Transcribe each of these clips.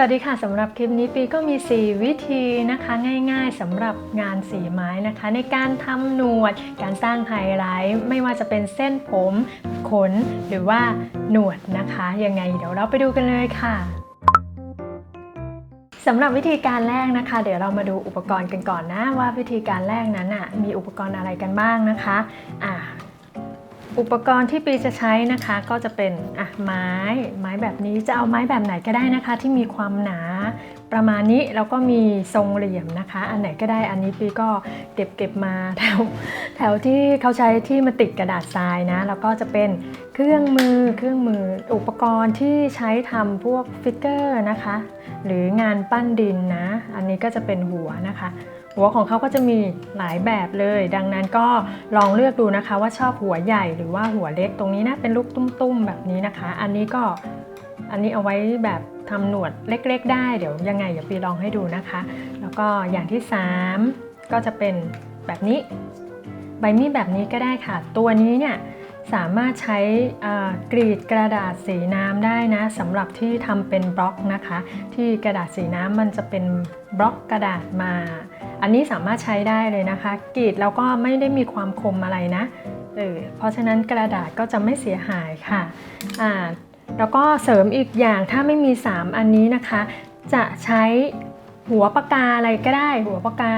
สวัสดีค่ะสำหรับคลิปนี้ปีก็มี 4 วิธีนะคะง่ายๆสำหรับงานสีไม้นะคะ ในการทำหนวด การสร้างไฮไลท์ไม่ว่าจะเป็นเส้นผม ขน หรือว่าหนวดนะคะยังไงเดี๋ยวเราไปดูกันเลยค่ะสำหรับวิธีการแรกนะคะ เดี๋ยวเรามาดูอุปกรณ์กันก่อนนะ ว่าวิธีการแรกนั้นอะมีอุปกรณ์อะไรกันบ้างนะคะอ่า อุปกรณ์ที่ปีจะใช้นะคะก็จะเป็นอะไม้ ไม้แบบนี้จะเอาไม้แบบไหนก็ได้นะคะ ที่มีความหนาประมาณนี้แล้วก็มีทรงเหลี่ยมนะคะ อันไหนก็ได้อันนี้ปีก็เก็บเก็บมาแถวแถวที่เขาใช้ที่มาติดกระดาษทรายนะแล้วก็จะเป็นเครื่องมือเครื่องมืออุปกรณ์ที่ใช้ทำพวกฟิกเกอร์นะคะ หรืองานปั้นดินนะ อันนี้ก็จะเป็นหัวนะคะ หัวของเขาก็จะมีหลายแบบเลย ดังนั้นก็ลองเลือกดูนะคะว่าชอบหัวใหญ่หรือว่าหัวเล็กตรงนี้นะเป็นลูกตุ้มๆแบบนี้นะคะ อันนี้ก็อันนี้เอาไว้แบบทำหนวดเล็ก ๆ ได้เดี๋ยวยังไงเดี๋ยวปีลองให้ดูนะคะ แล้วก็อย่างที่ 3 ก็จะเป็นแบบนี้ ใบมีดแบบนี้ก็ได้ค่ะ ตัวนี้เนี่ย สามารถใช้กรีดกระดาษสีน้ำได้นะสำหรับที่ทำเป็นบล็อกนะคะ ที่กระดาษสีน้ำมันจะเป็นบล็อกกระดาษมา อันนี้สามารถใช้ได้เลยนะคะ กรีดแล้วก็ไม่ได้มีความคมอะไรนะเออเพราะฉะนั้นกระดาษก็จะไม่เสียหายค่ะอ่าแล้วก็เสริมอีกอย่างถ้าไม่มี 3 อันนี้นะคะ จะใช้ หัวปากกาอะไรก็ได้ หัวปากกา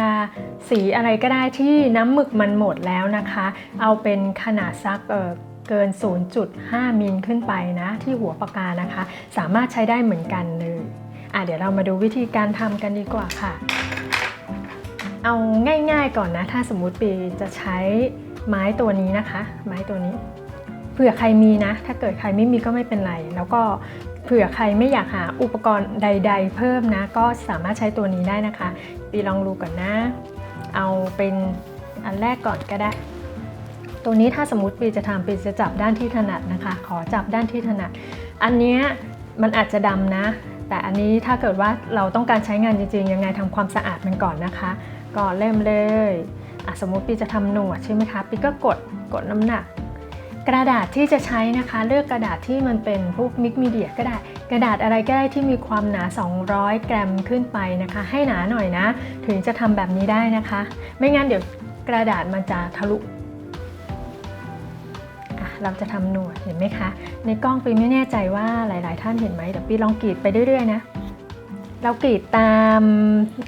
สีอะไรก็ได้ที่น้ำหมึกมันหมดแล้วนะคะ เอาเป็นขนาดซักเออเกิน 0.5 มิลขึ้นไปนะ ที่หัวปากกานะคะ สามารถใช้ได้เหมือนกันเลยอะเดี๋ยวเรามาดูวิธีการทำกันดีกว่าค่ะ เอาง่ายๆก่อนนะ ถ้าสมมุติปีจะใช้ไม้ตัวนี้นะคะ ไม้ตัวนี้เผื่อใครมีนะ ถ้าเกิดใครไม่มีก็ไม่เป็นไร แล้วก็เผื่อใครไม่อยากหาอุปกรณ์ใด ๆ เพิ่มนะ ก็สามารถใช้ตัวนี้ได้นะคะ ปีลองดูก่อนนะ เอาเป็นอันแรกก่อนก็ได้ ตัวนี้ถ้าสมมติปีจะทำปีจะจับด้านที่ถนัดนะคะ ขอจับด้านที่ถนัด อันนี้มันอาจจะดำนะ แต่อันนี้ถ้าเกิดว่าเราต้องการใช้งานจริงๆ ยังไงทำความสะอาดมันก่อนนะคะ ก็เริ่มเลยสมมติปีจะทำหนวดใช่ไหมคะปีก็กดกดน้ำหนัก กระดาษที่จะใช้นะคะ เลือกกระดาษที่มันเป็นพวกมิกมีเดียก็ได้ กระดาษอะไรก็ได้ที่มีความหนา 200 กรัมขึ้นไปนะคะ ให้หนาหน่อยนะ ถึงจะทำแบบนี้ได้นะคะ ไม่งั้นเดี๋ยวกระดาษมันจะทะลุะเราจะทำหนวดเห็นไหมคะ ในกล้องปีไม่แน่ใจว่าหลาย ๆ ท่านเห็นไหมเดี๋ยวปีลองกรีดไปเรื่อย ๆ นะ เรากรีดตาม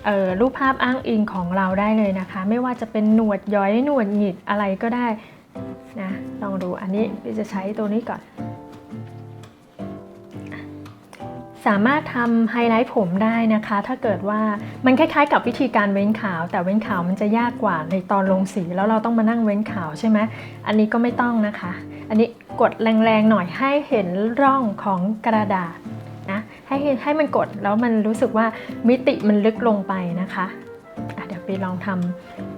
ออรูปภาพอ้างอิงของเราได้เลยนะคะ ไม่ว่าจะเป็นหนวดย้อยหนวดหงิกอะไรก็ได้ ลองดูอันนี้พี่จะใช้ตัวนี้ก่อน สามารถทำไฮไลท์ผมได้นะคะ ถ้าเกิดว่ามันคล้ายๆ กับวิธีการเว้นขาว แต่เว้นขาวมันจะยากกว่าในตอนลงสีแล้วเราต้องมานั่งเว้นขาวใช่ไหมอันนี้ก็ไม่ต้องนะคะ อันนี้กดแรงๆหน่อยให้เห็นร่องของกระดาษนะให้เห็นให้มันกดแล้วมันรู้สึกว่ามิติมันลึกลงไปนะคะอะเดี๋ยวไปลองทำ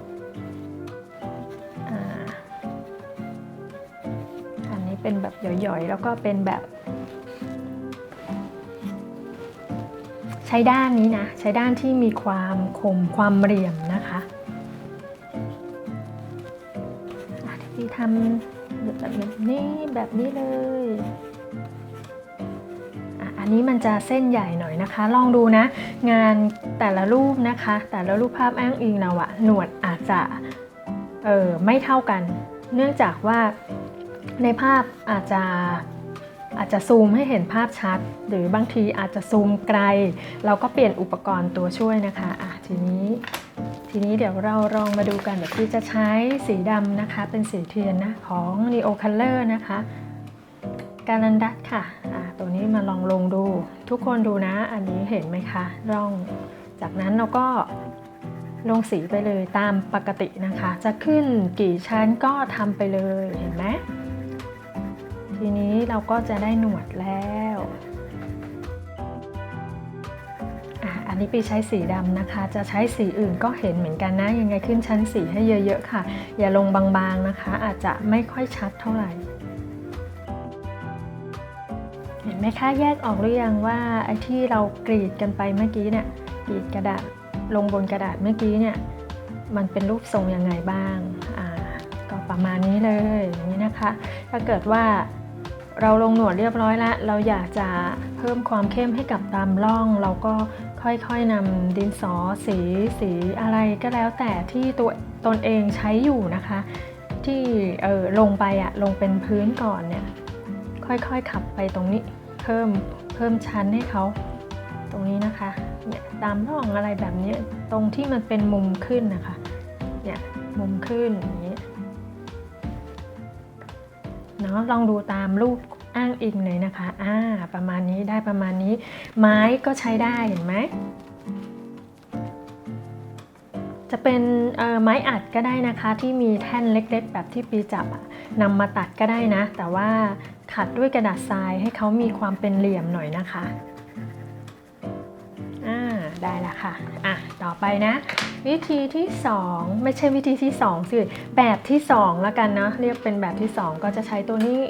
เป็นแบบหย่อยๆ แล้วก็เป็นแบบ ใช้ด้านนี้นะ ใช้ด้านที่มีความคมความเหลี่ยมนะคะอะที่ทำแบบนี้แบบนี้เลยอะอันนี้มันจะเส้นใหญ่หน่อยนะคะ ลองดูนะ งานแต่ละรูปนะคะ แต่ละรูปภาพอ้างอิงเราอะหนวดอาจจะเออไม่เท่ากัน เนื่องจากว่า ในภาพอาจจะอาจจะซูมให้เห็นภาพชัด หรือบางทีอาจจะซูมไกล เราก็เปลี่ยนอุปกรณ์ตัวช่วยนะคะอะทีนี้ ทีนี้เดี๋ยวเราลองมาดูกันเดี๋ยวพี่จะใช้สีดำนะคะ เป็นสีเทียนนะของ Neo Color นะคะการันดัตค่ะอะ ตัวนี้มาลองลงดู ทุกคนดูนะ อันนี้เห็นไหมคะ ร่อง จากนั้นเราก็ลงสีไปเลยตามปกตินะคะ จะขึ้นกี่ชั้นก็ทำไปเลย เห็นไหม ทีนี้เราก็จะได้หนวดแล้วอะอันนี้ปีใช้สีดำนะคะ จะใช้สีอื่นก็เห็นเหมือนกันนะ ยังไงขึ้นชั้นสีให้เยอะๆค่ะ อย่าลงบางๆนะคะ อาจจะไม่ค่อยชัดเท่าไหร่ เห็นไหมคะแยกออกหรือยังว่าไอ้ที่เรากรีดกันไปเมื่อกี้เนี่ยกรีดกระดาษลงบนกระดาษเมื่อกี้เนี่ยมันเป็นรูปทรงยังไงบ้าง อ่า ก็ประมาณนี้เลยอย่างนี้นะคะ ถ้าเกิดว่า เราลงหนวดเรียบร้อยแล้ว เราอยากจะเพิ่มความเข้มให้กับตามร่อง เราก็ค่อยๆนำดินสอสีสีอะไรก็แล้วแต่ที่ตัวตนเองใช้อยู่นะคะ ที่เออลงไปอะลงเป็นพื้นก่อนเนี่ยค่อยๆขับไปตรงนี้เพิ่มเพิ่มชั้นให้เขาตรงนี้นะคะเนี่ยตามร่องอะไรแบบนี้ตรงที่มันเป็นมุมขึ้นนะคะเนี่ยมุมขึ้นอย่าง นาะลองดูตามรูปอ้างอิงเลยนะคะอ่าประมาณนี้ได้ประมาณนี้ ไม้ก็ใช้ได้เห็นไหมจะเป็นไม้อัดก็ได้นะคะที่มีแท่นเล็กๆ แบบที่ปีจับนำมาตัดก็ได้นะ แต่ว่าขัดด้วยกระดาษทรายให้เขามีความเป็นเหลี่ยมหน่อยนะคะ ได้ละค่ะอะ ต่อไปนะ วิธีที่ 2 ไม่ใช่วิธีที่2สิแบบที่2แล้วกันเนาะเรียกเป็นแบบที่ 2 ก็จะใช้ตัวนี้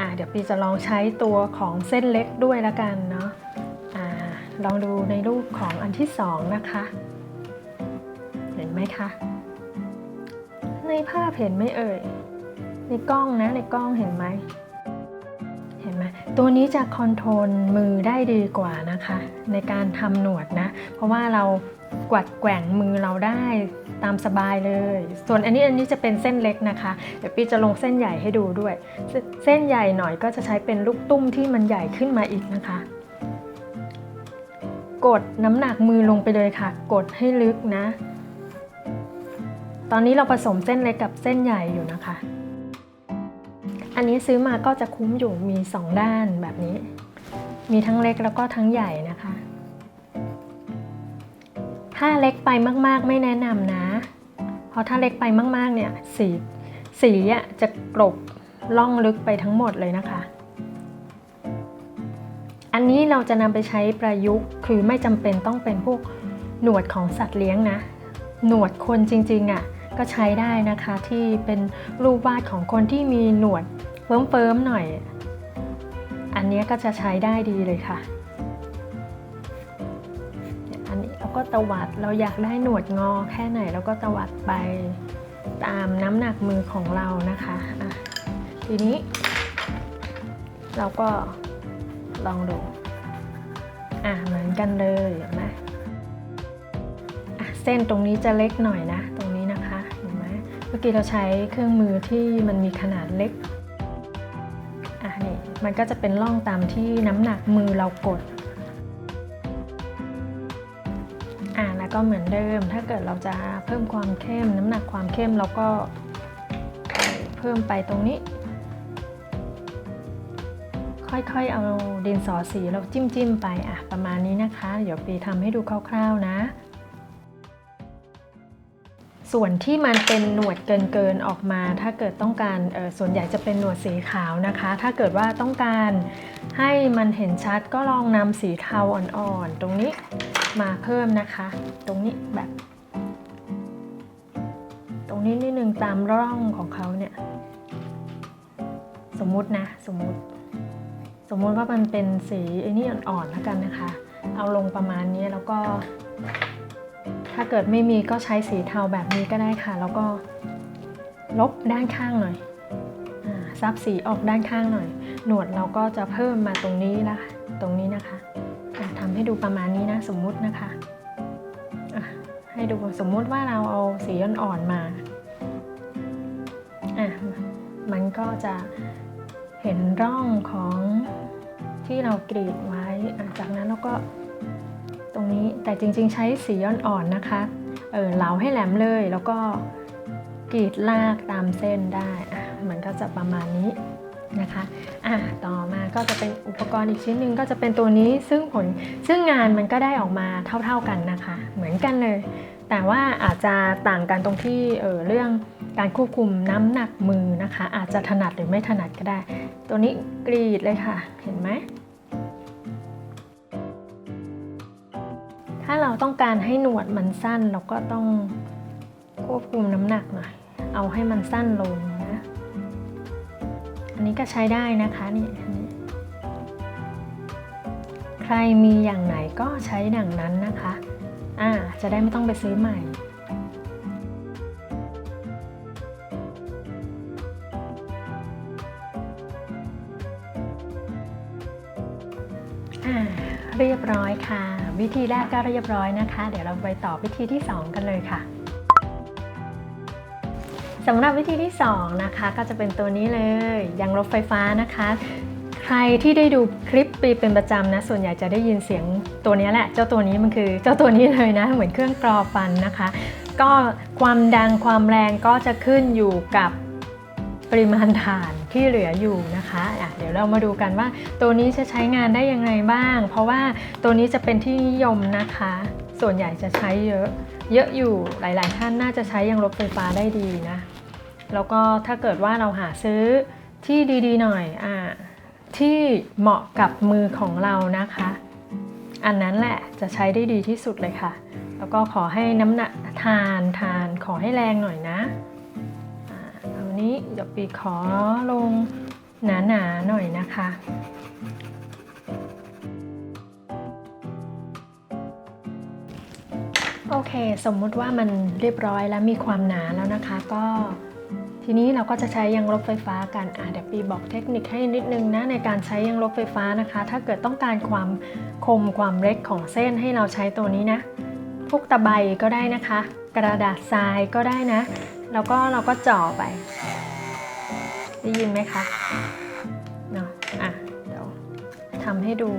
อ่าเดี๋ยวปีจะลองใช้ตัวของเส้นเล็กด้วยแล้วกันเนาะอ่าลองดูในรูปของอันที่ 2 นะคะ เห็นไหมคะในภาพเห็นไหมเอ่ยในกล้องนะในกล้องเห็นไหม ห็นไหมตัวนี้จะคอนโทรลมือได้ดีกว่านะคะ ในการทำหนวดนะ เพราะว่าเรากวัดแกว่งมือเราได้ตามสบายเลย ส่วนอันนี้อันนี้จะเป็นเส้นเล็กนะคะ เดี๋ยวปีจะลงเส้นใหญ่ให้ดูด้วยเสเส้นใหญ่หน่อยก็จะใช้เป็นลูกตุ้มที่มันใหญ่ขึ้นมาอีกนะคะ กดน้ำหนักมือลงไปเลยค่ะ กดให้ลึกนะ ตอนนี้เราผสมเส้นเล็กกับเส้นใหญ่อยู่นะคะ อันนี้ซื้อมาก็จะคุ้มอยู่มี 2 ด้านแบบนี้ มีทั้งเล็กแล้วก็ทั้งใหญ่นะคะ ถ้าเล็กไปมากๆไม่แนะนำนะ เพราะถ้าเล็กไปมากๆเนี่ยสีสีอะจะกลบล่องลึกไปทั้งหมดเลยนะคะ อันนี้เราจะนำไปใช้ประยุกต์คือไม่จำเป็นต้องเป็นพวกหนวดของสัตว์เลี้ยงนะ หนวดคนจริงๆอะ่ะ ก็ใช้ได้นะคะที่เป็นรูปวาดของคนที่มีหนวดเฟิร์มๆหน่อย อันนี้ก็จะใช้ได้ดีเลยค่ะ อันนี้เราก็ตวัดเราอยากได้หนวดงอแค่ไหนเราก็ตวัดไปตามน้ำหนักมือของเรานะคะะทีนี้ เราก็ลองดูอะเหมือนกันเลยนะเส้นตรงนี้จะเล็กหน่อยนะ เมื่อกี้เราใช้เครื่องมือที่มันมีขนาดเล็กอะนี่มันก็จะเป็นร่องตามที่น้ำหนักมือเรากดอะแล้วก็เหมือนเดิม ถ้าเกิดเราจะเพิ่มความเข้ม น้ำหนักความเข้มเราก็เพิ่มไปตรงนี้ ค่อยๆเอาดินสอสีเราจิ้มจิ้มๆไปอะประมาณนี้นะคะ เดี๋ยวปีทำให้ดูคร่าวๆนะ ส่วนที่มันเป็นหนวดเกินๆออกมา ถ้าเกิดต้องการส่วนใหญ่จะเป็นหนวดสีขาวนะคะ ถ้าเกิดว่าต้องการให้มันเห็นชัดก็ลองนำสีเทาอ่อนๆ ตรงนี้มาเพิ่มนะคะ ตรงนี้แบบ ตรงนี้นิดนึงตามร่องของเขาเนี่ย สมมุตินะ สมมุติ สมมุติว่ามันเป็นสีไอ้นี่อ่อนๆแล้วกันนะคะ เอาลงประมาณนี้แล้วก็ ถ้าเกิดไม่มีก็ใช้สีเทาแบบนี้ก็ได้ค่ะ แล้วก็ลบด้านข้างหน่อยซับสีออกด้านข้างหน่อย หนวดเราก็จะเพิ่มมาตรงนี้ละตรงนี้นะคะอะทำให้ดูประมาณนี้นะสมมุตินะคะะให้ดูสมมุติว่าเราเอาสีอ่อนๆมาอะมันก็จะเห็นร่องของที่เรากรีดไว้อะจากนั้นเราก็ ตรงนี้แต่จริงๆใช้สีย้อนอ่อนนะคะเออเหลาให้แหลมเลยแล้วก็กรีดลากตามเส้นได้อะมันก็จะประมาณนี้นะคะอะต่อมาก็จะเป็นอุปกรณ์อีกชิ้นหนึ่งก็จะเป็นตัวนี้ซึ่งผลซึ่งงานมันก็ได้ออกมาเท่าๆกันนะคะ เหมือนกันเลย แต่ว่าอาจจะต่างกันตรงที่เออเรื่องการควบคุมน้ำหนักมือนะคะ อาจจะถนัดหรือไม่ถนัดก็ได้ ตัวนี้กรีดเลยค่ะเห็นไหม ถ้าเราต้องการให้หนวดมันสั้นเราก็ต้องควบคุมน้ำหนักหน่อย เอาให้มันสั้นลงนะ อันนี้ก็ใช้ได้นะคะนี่ใครมีอย่างไหนก็ใช้อย่างนั้นนะคะ อ่า จะได้ไม่ต้องไปซื้อใหม่เรียบร้อยค่ะ วิธีแรกก็เรียบร้อยนะคะ เดี๋ยวเราไปต่อวิธีที่ 2 กันเลยค่ะสำหรับวิธีที่ 2 นะคะ ก็จะเป็นตัวนี้เลยยางลบไฟฟ้านะคะ ใครที่ได้ดูคลิปปีเป็นประจำนะ ส่วนใหญ่จะได้ยินเสียงตัวนี้แหละ เจ้าตัวนี้มันคือเจ้าตัวนี้เลยนะ เหมือนเครื่องกรอฟันนะคะ ก็ความดังความแรงก็จะขึ้นอยู่กับปริมาณถ่าน ที่เหลืออยู่นะคะะเดี๋ยวเรามาดูกันว่า ตัวนี้จะใช้งานได้ยังไงบ้าง เพราะว่าตัวนี้จะเป็นที่นิยมนะคะ ส่วนใหญ่จะใช้เยอะ เยอะอยู่หลาย ๆ ท่านน่าจะใช้ยางลบไฟฟ้าได้ดีนะ แล้วก็ถ้าเกิดว่าเราหาซื้อที่ดี ๆ หน่อยอะที่เหมาะกับมือของเรานะคะ อันนั้นแหละจะใช้ได้ดีที่สุดเลยค่ะ แล้วก็ขอให้น้ำหนักทานทานขอให้แรงหน่อยนะ นี้เดี๋ยวปีขอลงหนาๆหน่อยนะคะ โอเค สมมุติว่ามันเรียบร้อยแล้วมีความหนาแล้วนะคะ ก็ทีนี้เราก็จะใช้ยางลบไฟฟ้ากันอะเดี๋ยวปีบอกเทคนิคให้นิดนึงนะในการใช้ยางลบไฟฟ้านะคะ ถ้าเกิดต้องการความคมความเล็กของเส้นให้เราใช้ตัวนี้นะพวกตะไบก็ได้นะคะ กระดาษทรายก็ได้นะ แล้วก็เราก็จ่อไป ได้ยินไหมคะเนาะอะเดี๋ยวทำให้ดู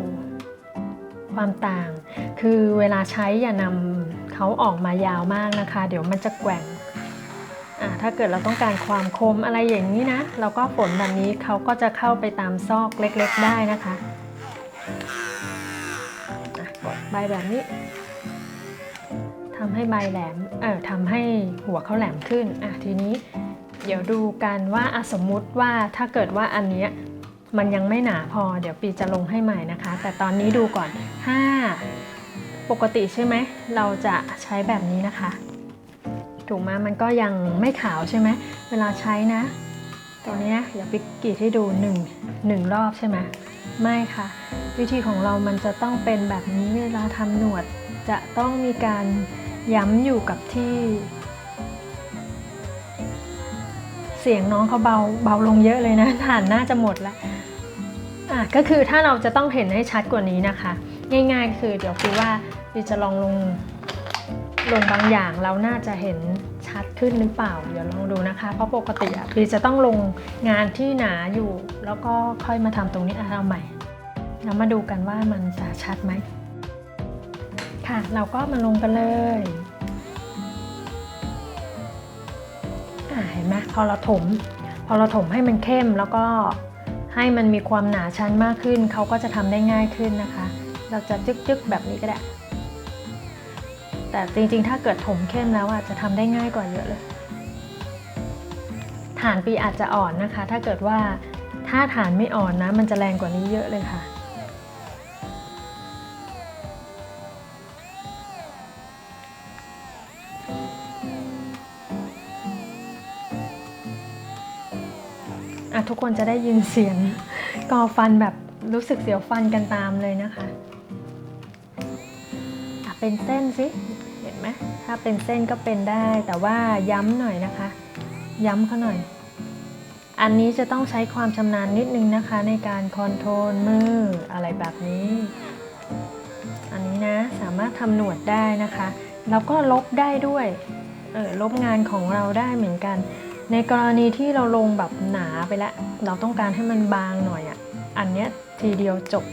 ความต่าง คือเวลาใช้อย่านำเขาออกมายาวมากนะคะ เดี๋ยวมันจะแกว่งอะถ้าเกิดเราต้องการความคมอะไรอย่างนี้นะเราก็ฝนแบบนี้เขาก็จะเข้าไปตามซอกเล็กๆได้นะคะอะกดใบแบบนี้ ทำให้ใบแหลมเอ่อทำให้หัวเขาแหลมขึ้นอะทีนี้เดี๋ยวดูกันว่าอสมมุติว่าถ้าเกิดว่าอันเนี้ยมันยังไม่หนาพอเดี๋ยวปีจะลงให้ใหม่นะคะ แต่ตอนนี้ดูก่อนถ้าปกติใช่ไหม เราจะใช้แบบนี้นะคะ ถูกไหมมันก็ยังไม่ขาวใช่ไหม เวลาใช้นะ ตัวนี้ยเดี๋ยวปีกรีดให้ดูหนึ่งหนึ่งรอบใช่ไหมไม่ค่ะ วิธีของเรามันจะต้องเป็นแบบนี้เวลาทำหนวดจะต้องมีการ ย้ำอยู่กับที่ เสียงน้องเขาเบาเบาลงเยอะเลยนะฐานน่าจะหมดแล้วอะก็คือถ้าเราจะต้องเห็นให้ชัดกว่านี้นะคะ ง่ายๆคือเดี๋ยวคือว่าเราจะลองลงลงบางอย่างเราน่าจะเห็นชัดขึ้นหรือเปล่า เดี๋ยวลองดูนะคะ เพราะปกติอะปีจะต้องลงงานที่หนาอยู่ แล้วก็ค่อยมาทำตรงนี้เอาใหม่ เรามาดูกันว่ามันจะชัดไหม ค่ะ เราก็มาลงกันเลยเห็นไหมพอเราถม พอเราถมให้มันเข้มแล้วก็ให้มันมีความหนาชั้นมากขึ้น เขาก็จะทำได้ง่ายขึ้นนะคะ เราจะจึ๊กๆแบบนี้ก็ได้ แต่จริงๆ ถ้าเกิดถมเข้มแล้วอะจะทำได้ง่ายกว่าเยอะเลย ฐานปีอาจจะอ่อนนะคะ ถ้าเกิดว่าถ้าฐานไม่อ่อนนะ มันจะแรงกว่านี้เยอะเลยค่ะ อะทุกคนจะได้ยินเสียงกอฟันแบบรู้สึกเสียวฟันกันตามเลยนะคะอะเป็นเส้นสิ เห็นไหมถ้าเป็นเส้นก็เป็นได้แต่ว่าย้ำหน่อยนะคะ ย้ำเขาหน่อย อันนี้จะต้องใช้ความชำนาญนิดนึงนะคะในการคอนโทรลมืออะไรแบบนี้ อันนี้นะสามารถทำหนวดได้นะคะ แล้วก็ลบได้ด้วย เออลบงานของเราได้เหมือนกัน ในกรณีที่เราลงแบบหนาไปแล้ว เราต้องการให้มันบางหน่อยอะ่ะ อันเนี้ยทีเดียวจบ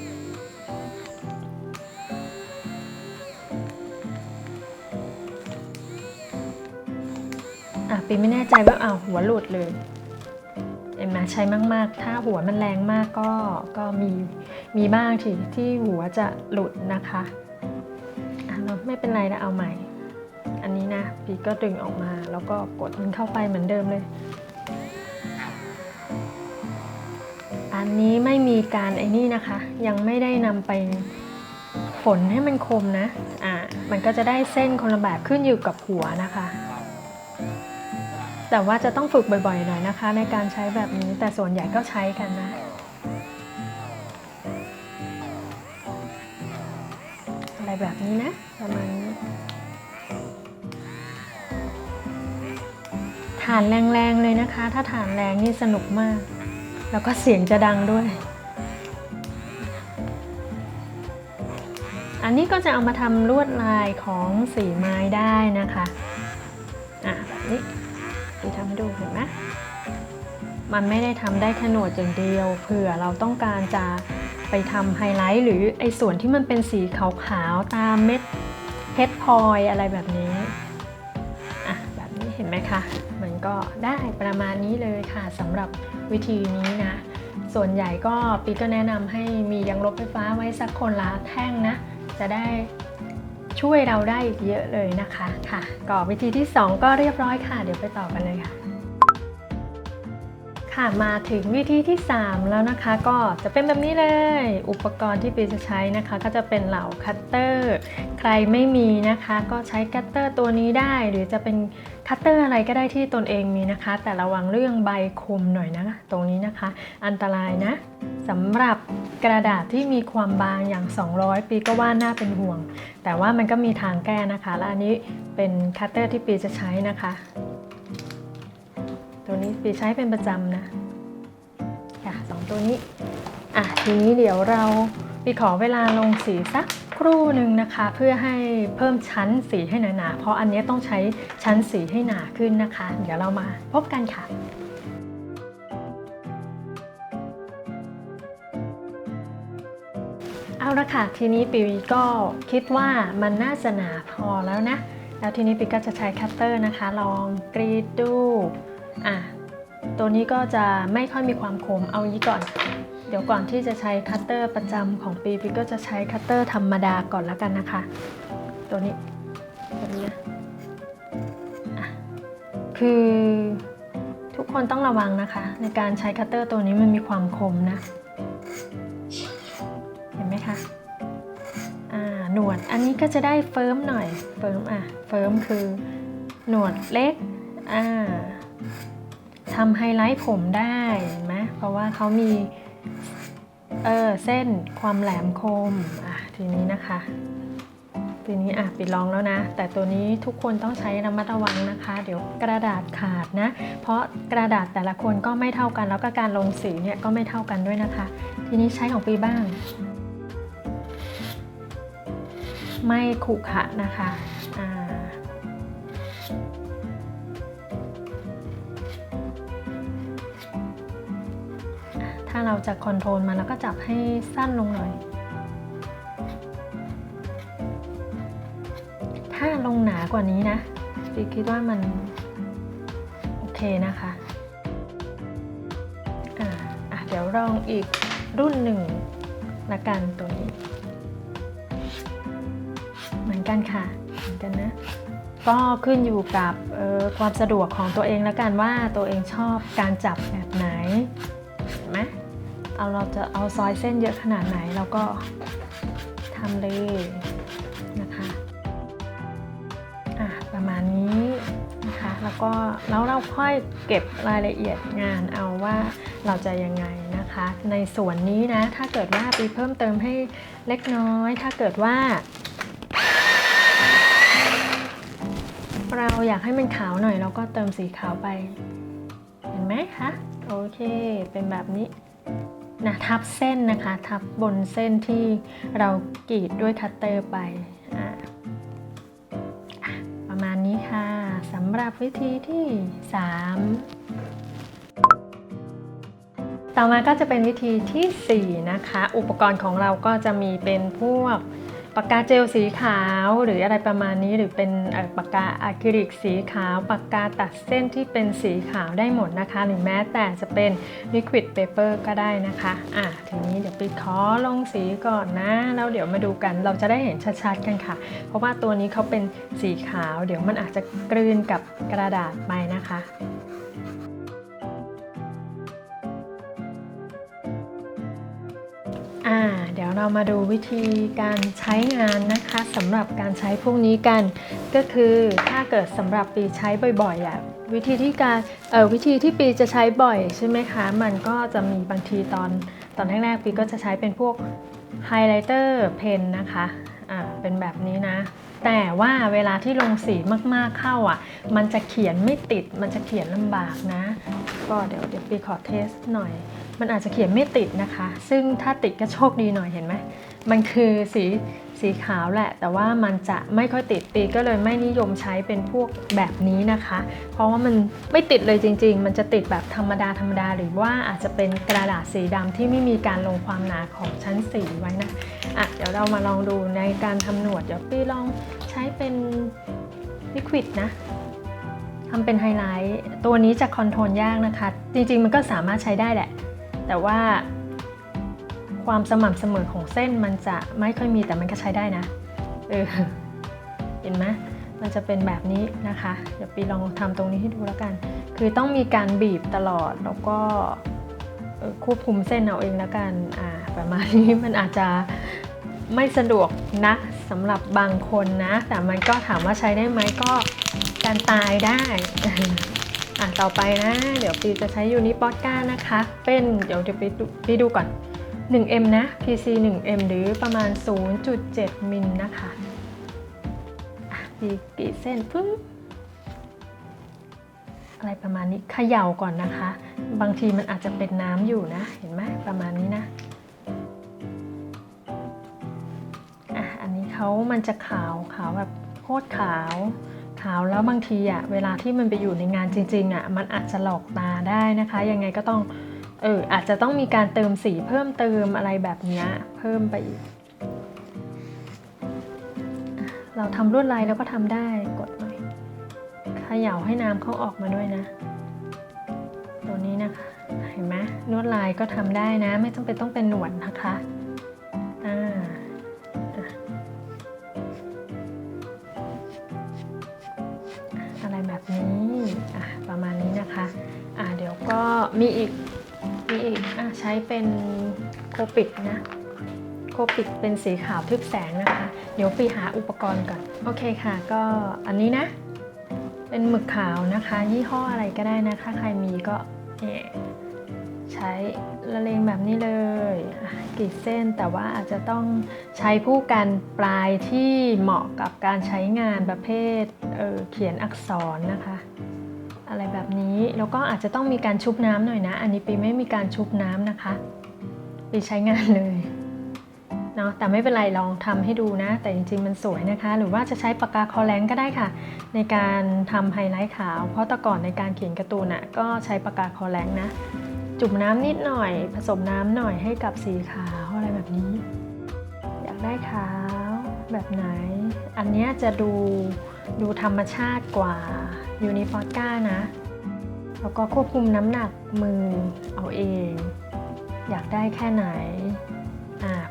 อะปีไม่แน่ใจว่าเอาวหัวหลุดเลยเอ็มมาใช้มากๆ ถ้าหัวมันแรงมากก็ก็มีมีบ้างที่ที่หัวจะหลุดนะคะอะเราไม่เป็นไรนะเอาใหม่ อันนี้นะปีก็ดึงออกมาแล้วก็กดมันเข้าไปเหมือนเดิมเลย อันนี้ไม่มีการไอ้นี่นะคะ ยังไม่ได้นำไปฝนให้มันคมนะ อ่า มันก็จะได้เส้นคนละแบบขึ้นอยู่กับหัวนะคะ แต่ว่าจะต้องฝึกบ่อยๆหน่อยนะคะ ในการใช้แบบนี้ แต่ส่วนใหญ่ก็ใช้กันนะ อะไรแบบนี้นะ ประมาณนี้านแรงๆเลยนะคะ ถ้าฐานแรงนี่สนุกมาก แล้วก็เสียงจะดังด้วย อันนี้ก็จะเอามาทำลวดลายของสีไม้ได้นะคะ อะแบบนี้ปีทำให้ดูเห็นไหมมันไม่ได้ทำได้แค่หนวดอย่างเดียวเผื่อเราต้องการจะไปทำไฮไลท์หรือไอ้ส่วนที่มันเป็นสีขาวๆตามเม็ดเพชรพลอยอะไรแบบนี้ อะ แบบนี้เห็นไหมคะ ก็ได้ประมาณนี้เลยค่ะสำหรับวิธีนี้นะ ส่วนใหญ่ก็ปีก็แนะนำให้มียางลบไฟฟ้าไว้สักคนละแท่งนะ จะได้ช่วยเราได้อีกเยอะเลยนะคะค่ะก็วิธีที่ 2 ก็เรียบร้อยค่ะ เดี๋ยวไปต่อกันเลยค่ะ ค่ะมาถึงวิธีที่ 3 แล้วนะคะ ก็จะเป็นแบบนี้เลย อุปกรณ์ที่ปีจะใช้นะคะ ก็จะเป็นเหล่าคัตเตอร์ ใครไม่มีนะคะ ก็ใช้คัตเตอร์ตัวนี้ได้ หรือจะเป็นคัตเตอร์อะไรก็ได้ที่ตนเองมีนะคะ แต่ระวังเรื่องใบคมหน่อยนะ ตรงนี้นะคะ อันตรายนะสำหรับกระดาษที่มีความบางอย่าง 200 ปีก็ว่าน่าเป็นห่วง แต่ว่ามันก็มีทางแก้นะคะ และอันนี้เป็นคัตเตอร์ที่ปีจะใช้นะคะ ตัวนี้ปีใช้เป็นประจำนะค่ะสองตัวนี้อะทีนี้เดี๋ยวเราปีขอเวลาลงสีสักครู่หนึ่งนะคะ เพื่อให้เพิ่มชั้นสีให้หนาๆเพราะอันนี้ต้องใช้ชั้นสีให้หนาขึ้นนะคะ เดี๋ยวเรามาพบกันค่ะเอาละค่ะทีนี้ปีก็คิดว่ามันน่าจะหนาพอแล้วนะ แล้วทีนี้ปีก็จะใช้คัตเตอร์นะคะ ลองกรีดดู อะตัวนี้ก็จะไม่ค่อยมีความคมเอางี้ก่อน เดี๋ยวก่อนที่จะใช้คัตเตอร์ประจำของปีปีก็จะใช้คัตเตอร์ธรรมดาก่อนแล้วกันนะคะ ตัวนี้ตัวนี้นะคือทุกคนต้องระวังนะคะ ในการใช้คัตเตอร์ตัวนี้มันมีความคมนะ เห็นไหมคะอ่าหนวดอันนี้ก็จะได้เฟิร์มหน่อยเฟิร์มอะเฟิร์มคือหนวดเล็กอ่า ทำไฮไลท์ผมได้เห็นไหมเพราะว่าเขามีเออเส้นความแหลมคมอะทีนี้นะคะทีนี้อะปิดลองแล้วนะ แต่ตัวนี้ทุกคนต้องใช้ระมัดระวังนะคะ เดี๋ยวกระดาษขาดนะ เพราะกระดาษแต่ละคนก็ไม่เท่ากันแล้วก็การลงสีเนี่ยก็ไม่เท่ากันด้วยนะคะ ทีนี้ใช้ของปีบ้าง ไม่ขรุขระนะคะอ่า ถ้าเราจะคอนโทรลมันแล้วก็จับให้สั้นลงหน่อย ถ้าลงหนากว่านี้นะปีคิดว่ามัน โอเคนะคะอ่าอะเดี๋ยวลองอีกรุ่นหนึ่งละกันตัวนี้ เหมือนกันค่ะ เหมือนกันนะ ก็ขึ้นอยู่กับออความสะดวกของตัวเองล้วกันว่าตัวเองชอบการจับแบบ เอาเราจะเอาซอยเส้นเยอะขนาดไหนเราก็ทำเลยนะคะอะประมาณนี้นะคะแล้วก็แล้วเราค่อยเก็บรายละเอียดงานเอาว่าเราจะยังไงนะคะ ในส่วนนี้นะถ้าเกิดว่าไปเพิ่มเติมให้เล็กน้อย ถ้าเกิดว่า เราอยากให้มันขาวหน่อยเราก็เติมสีขาวไป เห็นไหมคะโอเคเป็นแบบนี้ นะทับเส้นนะคะ ทับบนเส้นที่เรากรีดด้วยคัตเตอร์ไป ประมาณนี้ค่ะสำหรับวิธีที่ 3 ต่อมาก็จะเป็นวิธีทีสี่4 นะคะ อุปกรณ์ของเราก็จะมีเป็นพวก ปากกาเจลสีขาวหรืออะไรประมาณนี้หรือเป็นปากกาอะคริลิกสีขาว ปากกาตัดเส้นที่เป็นสีขาวได้หมดนะคะ หรือแม้แต่จะเป็น liquid paper ก็ได้นะคะอะทีนี้เดี๋ยวไปขอลงสีก่อนนะแล้วเดี๋ยวมาดูกันเราจะได้เห็นชัดๆกันค่ะ เพราะว่าตัวนี้เขาเป็นสีขาว เดี๋ยวมันอาจจะกลืนกับกระดาษไปนะคะ อ่าเดี๋ยวเรามาดูวิธีการใช้งานนะคะสำหรับการใช้พวกนี้กัน ก็คือถ้าเกิดสำหรับปีใช้บ่อยๆอะวิธีที่การเอ่อวิธีที่ปีจะใช้บ่อยใช่ไหมคะ มันก็จะมีบางทีตอนตอนแรกๆปีก็จะใช้เป็นพวกไฮไลท์เตอร์เพนนะคะอ่าเป็นแบบนี้นะ แต่ว่าเวลาที่ลงสีมากๆเข้าอะ มันจะเขียนไม่ติดมันจะเขียนลำบากนะ ก็เดี๋ยวเดี๋ยวปีขอเทสหน่อย มันอาจจะเขียนไม่ติดนะคะ ซึ่งถ้าติดก็โชคดีหน่อยเห็นไหมมันคือสีสีขาวแหละ แต่ว่ามันจะไม่ค่อยติดปีก็เลยไม่นิยมใช้เป็นพวกแบบนี้นะคะ เพราะว่ามันไม่ติดเลยจริง ๆ มันจะติดแบบธรรมดาธรรมดาหรือว่าอาจจะเป็นกระดาษสีดำที่ไม่มีการลงความหนาของชั้นสีไว้นะอะเดี๋ยวเรามาลองดูในการทำหนวดเดี๋ยวปีลองใช้เป็นลิควิดนะทำเป็นไฮไลท์ตัวนี้จะคอนโทรลยากนะคะ จริงๆมันก็สามารถใช้ได้แหละ แต่ว่า ความสม่ำเสมอของเส้นมันจะไม่ค่อยมีแต่มันก็ใช้ได้นะ เออ เห็นไหมมันจะเป็นแบบนี้นะคะ เดี๋ยวปีลองทำตรงนี้ให้ดูแล้วกัน คือต้องมีการบีบตลอดแล้วก็ควบคุมเส้นเอาเองแล้วกัน อ่า ประมาณนี้มันอาจจะไม่สะดวกนะสำหรับบางคนนะ แต่มันก็ถามว่าใช้ได้ไหมก็การตายได้ อะต่อไปนะ เดี๋ยวปีจะใช้ยูนิปอดก้านะคะ เป็นเดี๋ยวเดี๋ยวปีดูไปดูก่อน 1M นะ PC 1M หรือประมาณ 0.7 มิลนะคะอะปีกรีดเส้นปึ้งอะไรประมาณนี้เขย่าก่อนนะคะ บางทีมันอาจจะเป็นน้ำอยู่นะ เห็นไหมประมาณนี้นะอะอันนี้เขามันจะขาวขาวแบบโคตรขาว ขาวแล้วบางทีอะเวลาที่มันไปอยู่ในงานจริงๆอะมันอาจจะหลอกตาได้นะคะ ยังไงก็ต้องเอออาจจะต้องมีการเติมสีเพิ่มเติมอะไรแบบเนี้ยเพิ่มไปอีก เราทำลวดลายแล้วก็ทำได้กดหน่อยขย่าให้น้ำเขาออกมาด้วยนะ ตัวนี้นะคะ เห็นไหมลวดลายก็ทำได้นะ ไม่จำเป็นต้องเป็นหนวดนะคะ แบบนี้อะประมาณนี้นะคะอะเดี๋ยวก็มีอีกมีอีกอะใช้เป็นโคปิกนะโคปิกเป็นสีขาวทึบแสงนะคะ เดี๋ยวปีหาอุปกรณ์ก่อน โอเคค่ะ ก็อันนี้นะ เป็นหมึกขาวนะคะ ยี่ห้ออะไรก็ได้นะถ้าใครมีก็เนี่ย ใช้ละเลงแบบนี้เลยกรีดเส้นแต่ว่าอาจจะต้องใช้ผู้กันปลายที่เหมาะกับการใช้งานประเภทเออเขียนอักษรนะคะ อะไรแบบนี้แล้วก็อาจจะต้องมีการชุบน้ำหน่อยนะ อันนี้ปีไม่มีการชุบน้ำนะคะปีใช้งานเลยเนาะแต่ไม่เป็นไรลองทำให้ดูนะ แต่จริงๆมันสวยนะคะ หรือว่าจะใช้ปากกาคอแลงก็ได้ค่ะ ในการทำไฮไลท์ขาว เพราะแต่ก่อนในการเขียนการ์ตูนอะก็ใช้ปากกาคอแลงนะ จุ่มน้ำนิดหน่อย ผสมน้ำหน่อยให้กับสีขาวอะไรแบบนี้ อยากได้ขาวแบบไหน อันนี้จะดูดูธรรมชาติกว่ายูนิฟอร์ก้านะ แล้วก็ควบคุมน้ำหนักมือเอาเอง อยากได้แค่ไหน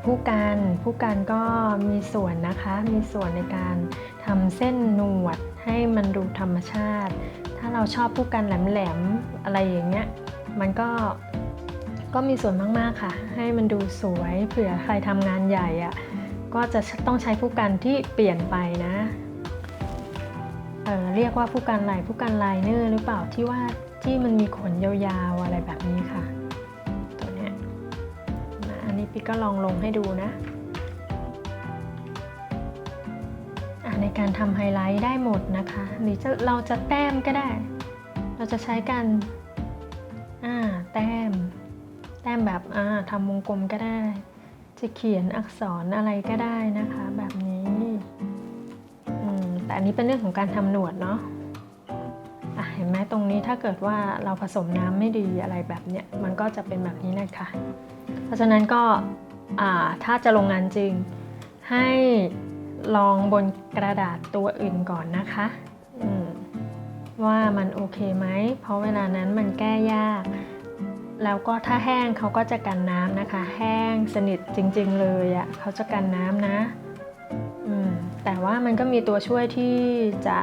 ผู้การผู้การก็มีส่วนนะคะ มีส่วนในการทำเส้นหนวดให้มันดูธรรมชาติ ถ้าเราชอบผู้กันแหลมๆอะไรอย่างเงี้ย มันก็ก็มีส่วนมาก ๆ ค่ะ ให้มันดูสวยเผื่อใครทำงานใหญ่อะก็จะต้องใช้ผู้กันที่เปลี่ยนไปนะเออเรียกว่าผู้กันไหลผู้กันไลเนอร์หรือเปล่าที่ว่าที่มันมีขนยาวๆอะไรแบบนี้ค่ะ ตัวเนี้ยนะอันนี้พี่ก็ลองลงให้ดูนะอะในการทำไฮไลท์ได้หมดนะคะ หรือจะเราจะแต้มก็ได้ เราจะใช้การ อ่าแต้ม แต้มแบบอ่าทำวงกลมก็ได้ จะเขียนอักษรอะไรก็ได้นะคะ แบบนี้อืมแต่อันนี้เป็นเรื่องของการทำหนวดเนาะอะเห็นไหมตรงนี้ถ้าเกิดว่าเราผสมน้ำไม่ดีอะไรแบบเนี้ยมันก็จะเป็นแบบนี้นะคะ เพราะฉะนั้นก็อ่าถ้าจะลงงานจริงให้ลองบนกระดาษตัวอื่นก่อนนะคะ ว่ามันโอเคไหม เพราะเวลานั้นมันแก้ยาก แล้วก็ถ้าแห้งเขาก็จะกันน้ำนะคะ แห้งสนิทจริง ๆ เลยอะ่ะเขาจะกันน้ำนะอืมแต่ว่ามันก็มีตัวช่วยที่จะ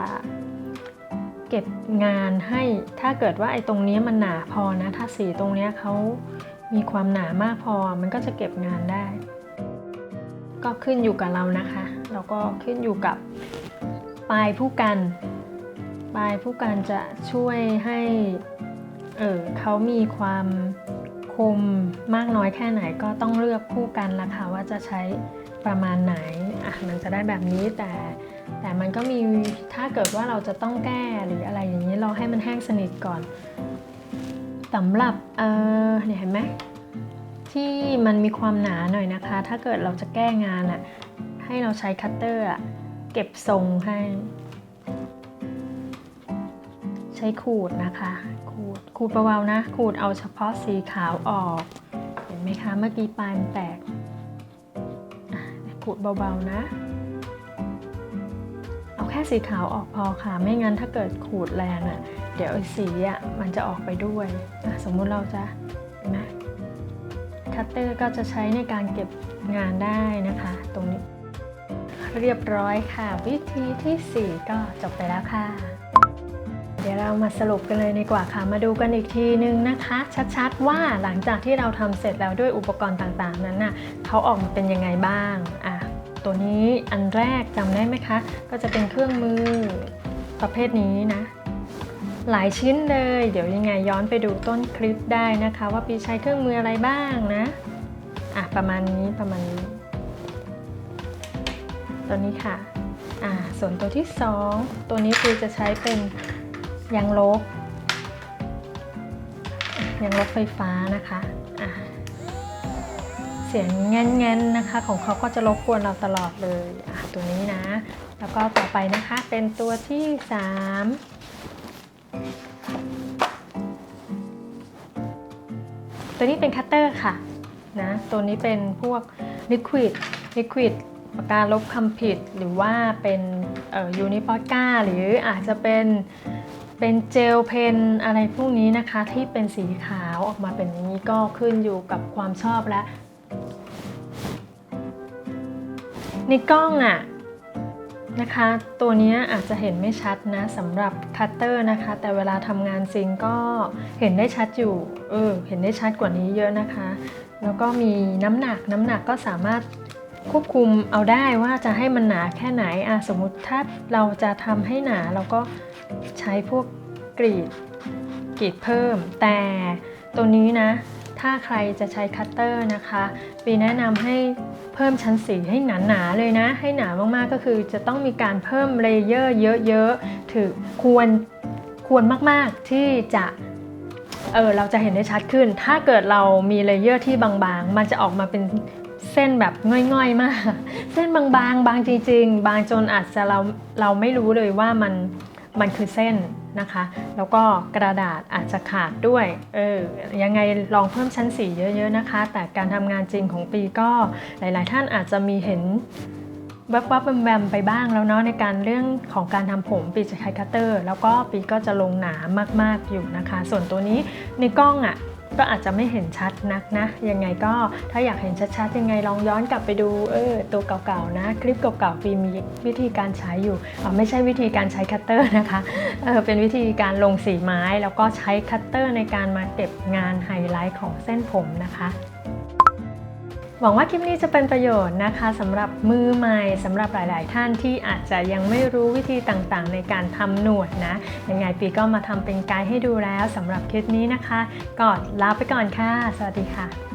เก็บงานให้ถ้าเกิดว่าไอ้ตรงนี้มันหนาพอนะ ถ้าสีตรงนี้เขามีความหนามากพอมันก็จะเก็บงานได้ ก็ขึ้นอยู่กับเรานะคะ แล้วก็ขึ้นอยู่กับปลายผู้กัน ปลายผู้การจะช่วยให้เออเขามีความคมมากน้อยแค่ไหนก็ต้องเลือกผู้กันละค่ะว่าจะใช้ประมาณไหนอะมันจะได้แบบนี้แต่แต่มันก็มีถ้าเกิดว่าเราจะต้องแก้หรืออะไรอย่างนี้เราให้มันแห้งสนิทก่อนสำหรับเออเนี่ยเห็นไหมที่มันมีความหนาหน่อยนะคะ ถ้าเกิดเราจะแก้งานอะให้เราใช้คัตเตอร์อะเก็บทรงให้ ใช้ขูดนะคะ ขูดขูดเบาๆนะ ขูดเอาเฉพาะสีขาวออก เห็นไหมคะ เมื่อกี้ปลายมันแตก ขูดเบาๆนะ เอาแค่สีขาวออกพอค่ะ ไม่งั้นถ้าเกิดขูดแรงอะ่ะ เดี๋ยวสีอะมันจะออกไปด้วยอะสมมุติเราจะเห็นไหมคัตเตอร์ก็จะใช้ในการเก็บงานได้นะคะ ตรงนี้ เรียบร้อยค่ะ วิธีที่ 4 ก็จบไปแล้วค่ะ ดี๋ยวเรามาสรุปกันเลยดีกว่าค่ะ มาดูกันอีกทีนึงนะคะ ชัดๆว่าหลังจากที่เราทำเสร็จแล้วด้วยอุปกรณ์ต่างๆ นั้นน่ะเขาออกมาเป็นยังไงบ้างอะตัวนี้อันแรกจำได้ไหมคะ ก็จะเป็นเครื่องมือประเภทนี้นะหลายชิ้นเลย เดี๋ยวยังไงย้อนไปดูต้นคลิปได้นะคะ ว่าปีใช้เครื่องมืออะไรบ้างนะอะประมาณนี้ประมาณนี้ ตัวนี้ค่ะอ่าส่วนตัวที่ 2 ตัวนี้คือจะใช้เป็น ยางลบยางลบไฟฟ้านะคะเสียงแง่นๆนะคะ ของเขาก็จะรบกวนเราตลอดเลยตัวนี้นะ แล้วก็ต่อไปนะคะเป็นตัวที่ 3 ตัวนี้เป็นคัตเตอร์ค่ะนะตัวนี้เป็นพวกลิควิดลิควิดปากกาลบคำผิดหรือว่าเป็นยูนิปอก้าหรืออาจจะเป็น เป็นเจลเพนอะไรพวกนี้นะคะที่เป็นสีขาวออกมาเป็นอย่างนี้ก็ขึ้นอยู่กับความชอบและในกล้องอะนะคะ ตัวนี้อาจจะเห็นไม่ชัดนะสำหรับคัตเตอร์นะคะ แต่เวลาทำงานจริงก็เห็นได้ชัดอยู่เออเห็นได้ชัดกว่านี้เยอะนะคะ แล้วก็มีน้ำหนักน้ำหนักก็สามารถ ควบคุมเอาได้ว่าจะให้มันหนาแค่ไหนอะสมมุติถ้าเราจะทำให้หนาเราก็ใช้พวกกรีดกรีดเพิ่ม แต่ตัวนี้นะ ถ้าใครจะใช้คัตเตอร์นะคะปีแนะนำให้เพิ่มชั้นสีให้หนาๆเลยนะ ให้หนามากๆก็คือจะต้องมีการเพิ่มเลเยอร์เยอะๆถือควรควรมากๆที่จะเออเราจะเห็นได้ชัดขึ้น ถ้าเกิดเรามีเลเยอร์ที่บางๆ มันจะออกมาเป็น เส้นแบบง่อยๆมาก เส้นบางๆ บางจริง ๆ บางจนอาจจะเราเราไม่รู้เลยว่ามันมันคือเส้นนะคะ แล้วก็กระดาษอาจจะขาดด้วย เออ ยังไงลองเพิ่มชั้นสีเยอะ ๆ นะคะ แต่การทำงานจริงของปีก็หลาย ๆ ท่านอาจจะมีเห็นแวบๆแวมๆไปบ้างแล้วเนาะในการเรื่องของการทำผมปีจะใช้คัตเตอร์ แล้วก็ปีก็จะลงหนามากๆอยู่นะคะ ส่วนตัวนี้ในกล้องอะ ก็อาจจะไม่เห็นชัดนักนะ ยังไงก็ถ้าอยากเห็นชัดๆ ยังไงลองย้อนกลับไปดูเออตัวเก่าๆนะ คลิปเก่าๆปีมีวิธีการใช้อยู่ไม่ใช่วิธีการใช้คัตเตอร์นะคะเออเป็นวิธีการลงสีไม้แล้วก็ใช้คัตเตอร์ในการมาเก็บงานไฮไลท์ของเส้นผมนะคะ หวังว่าคลิปนี้จะเป็นประโยชน์นะคะสำหรับมือใหม่สำหรับหลาย ๆ ท่านที่อาจจะยังไม่รู้วิธีต่างๆ ในการทำหนวดนะยังไงปีก็มาทำเป็นไกด์ให้ดูแล้วสำหรับคลิปนี้นะคะก่อนลาไปก่อนค่ะ สวัสดีค่ะ